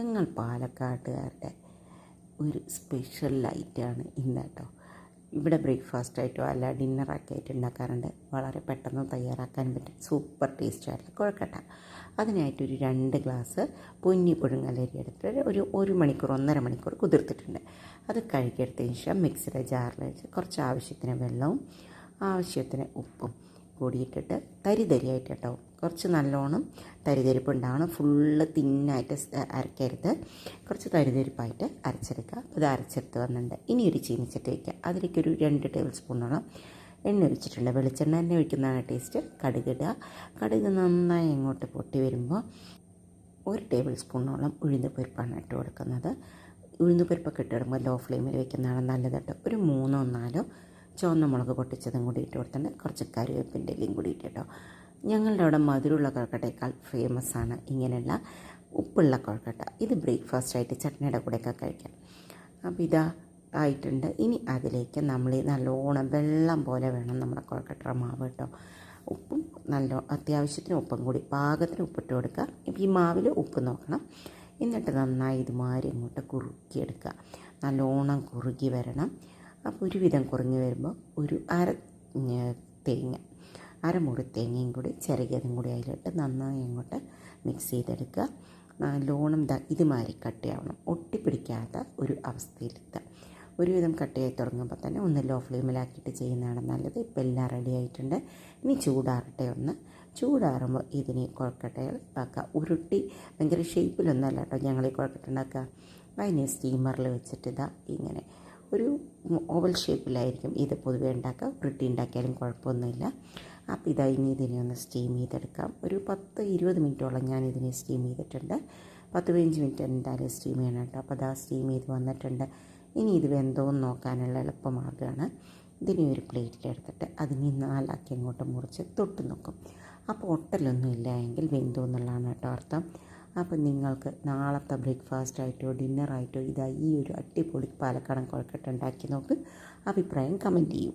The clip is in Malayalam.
ഞങ്ങൾ പാലക്കാട്ടുകാരുടെ ഒരു സ്പെഷ്യൽ ലൈറ്റാണ് ഇന്ന് കേട്ടോ. ഇവിടെ ബ്രേക്ക്ഫാസ്റ്റ് ആയിട്ടോ അല്ല ഡിന്നറൊക്കെ ആയിട്ട് ഉണ്ടാക്കാറുണ്ട്. വളരെ പെട്ടെന്ന് തയ്യാറാക്കാൻ പറ്റും. സൂപ്പർ ടേസ്റ്റ് ആയിട്ടുള്ള കുഴക്കട്ട. അതിനായിട്ട് ഒരു രണ്ട് ഗ്ലാസ് പൊന്നി പുഴുങ്ങലരി എടുത്തിട്ട് ഒരു ഒരു മണിക്കൂർ ഒന്നര മണിക്കൂർ കുതിർത്തിട്ടുണ്ട്. അത് കഴുകിയെടുത്തതിന് ശേഷം മിക്സിയുടെ ജാറിൽ വെച്ച് കുറച്ച് ആവശ്യത്തിന് വെള്ളവും ആവശ്യത്തിന് ഉപ്പും കൂടിയിട്ടിട്ട് തരി തരിയായിട്ട് കേട്ടോ കുറച്ച് നല്ലോണം തരിതരിപ്പ് ഉണ്ടാവണം ഫുള്ള് തിന്നായിട്ട് അരക്കരുത് കുറച്ച് തരിതരിപ്പായിട്ട് അരച്ചെടുക്കുക. ഇത് അരച്ചെടുത്ത് വന്നിട്ടുണ്ട്. ഇനി ഒരു ചീനിച്ചട്ടി വയ്ക്കുക അതിലേക്ക് ഒരു രണ്ട് ടേബിൾ സ്പൂണോളം എണ്ണ ഒഴിച്ചിട്ടുണ്ട്. വെളിച്ചെണ്ണ തന്നെ ഒഴിക്കുന്നതാണ് ടേസ്റ്റ്. കടുകിടുക കടുക് നന്നായി ഇങ്ങോട്ട് പൊട്ടി വരുമ്പോൾ ഒരു ടേബിൾ സ്പൂണോളം ഉഴുന്ന് പരിപ്പാണ് ഇട്ട് കൊടുക്കുന്നത്. ഉഴുന്ന് പരിപ്പൊക്കെ ഇട്ടിടുമ്പോൾ ലോ ഫ്ലെയിമിൽ വെക്കുന്നതാണ് നല്ലത് കേട്ടോ. ഒരു മൂന്നോ നാലോ ചുവന്ന മുളക് പൊട്ടിച്ചതും കൂടി ഇട്ട് കൊടുത്തിട്ടുണ്ട്. കുറച്ച് കറിവേപ്പിന്റെ ഇലയും കൂടി ഇട്ടിട്ടോ ഞങ്ങളുടെ അവിടെ മധുരമുള്ള കൊഴക്കട്ടയേക്കാൾ ഫേമസ് ആണ് ഇങ്ങനെയുള്ള ഉപ്പുള്ള കൊഴക്കട്ട. ഇത് ബ്രേക്ക്ഫാസ്റ്റ് ആയിട്ട് ചട്നിയുടെ കൂടെയൊക്കെ കഴിക്കാം. അപ്പോൾ ഇതാ ആയിട്ടുണ്ട്. ഇനി അതിലേക്ക് നമ്മൾ നല്ലോണം വെള്ളം പോലെ വേണം നമ്മുടെ കൊഴക്കട്ട മാവ് കേട്ടോ. ഉപ്പും നല്ല അത്യാവശ്യത്തിന് ഉപ്പും കൂടി പാകത്തിന് ഉപ്പിട്ട് കൊടുക്കുക. ഇപ്പം ഈ മാവിൽ ഉപ്പ് നോക്കണം. എന്നിട്ട് നന്നായി ഇതുമാതിരി ഇങ്ങോട്ട് കുറുക്കിയെടുക്കുക. നല്ലോണം കുറുകി വരണം. അപ്പോൾ ഒരുവിധം കുറഞ്ഞ് വരുമ്പോൾ ഒരു അര തേങ്ങ അരമുറി തേങ്ങയും കൂടി ചിരകിയതും കൂടി അതിലിട്ട് നന്നായി അങ്ങോട്ട് മിക്സ് ചെയ്തെടുക്കുക. നല്ലോണം ദ ഇതുമാതിരി കട്ടിയാവണം ഒട്ടിപ്പിടിക്കാത്ത ഒരു അവസ്ഥയിലെത്തുക. ഒരുവിധം കട്ടിയായി തുടങ്ങുമ്പോൾ തന്നെ ഒന്ന് ലോ ഫ്ലെയിമിലാക്കിയിട്ട് ചെയ്യുന്നതാണ് നല്ലത്. ഇപ്പോൾ എല്ലാം റെഡി ആയിട്ടുണ്ട്. ഇനി ചൂടാറട്ടെ ഒന്ന്. ചൂടാറുമ്പോൾ ഇതിന് കുഴക്കട്ടകൾ ഉണ്ടാക്കുക ഉരുട്ടി ഭയങ്കര ഷേപ്പിലൊന്നല്ല കേട്ടോ ഞങ്ങൾ ഈ കുഴക്കട്ട ഉണ്ടാക്കുക അതിനെ സ്റ്റീമറിൽ വെച്ചിട്ട് ഇതാ ഇങ്ങനെ ഒരു ഓവൽ ഷേപ്പിലായിരിക്കും ഇത് പൊതുവെ ഉണ്ടാക്കുക. ഉരുട്ടി ഉണ്ടാക്കിയാലും കുഴപ്പമൊന്നുമില്ല. അപ്പോൾ ഇതാ ഇനി ഇതിനെ ഒന്ന് സ്റ്റീം ചെയ്തെടുക്കാം. ഒരു പത്ത് ഇരുപത് മിനിറ്റോളം ഞാൻ ഇതിനെ സ്റ്റീം ചെയ്തിട്ടുണ്ട്. പത്ത് പതിനഞ്ച് മിനിറ്റ് എന്തായാലും സ്റ്റീം ചെയ്യണം കേട്ടോ. അപ്പോൾ അതാ സ്റ്റീം ചെയ്ത് വന്നിട്ടുണ്ട്. ഇനി ഇത് വെന്തോന്ന് നോക്കാനുള്ള എളുപ്പമാർഗമാണ്. ഇതിനെ ഒരു പ്ലേറ്റിലെടുത്തിട്ട് അതിനെ നാലാക്കി അങ്ങോട്ട് മുറിച്ച് തൊട്ട് നോക്കും. അപ്പോൾ ഒട്ടലൊന്നും ഇല്ല എങ്കിൽ വെന്തു എന്നുള്ളതാണ് കേട്ടോ അർത്ഥം. അപ്പോൾ നിങ്ങൾക്ക് നാളത്തെ ബ്രേക്ക്ഫാസ്റ്റ് ആയിട്ടോ ഡിന്നറായിട്ടോ ഇതാ ഈ ഒരു അടിപൊളി പാലക്കാടൻ കുഴക്കട്ട ഉണ്ടാക്കി നോക്ക്. അഭിപ്രായം കമന്റ് ചെയ്യൂ.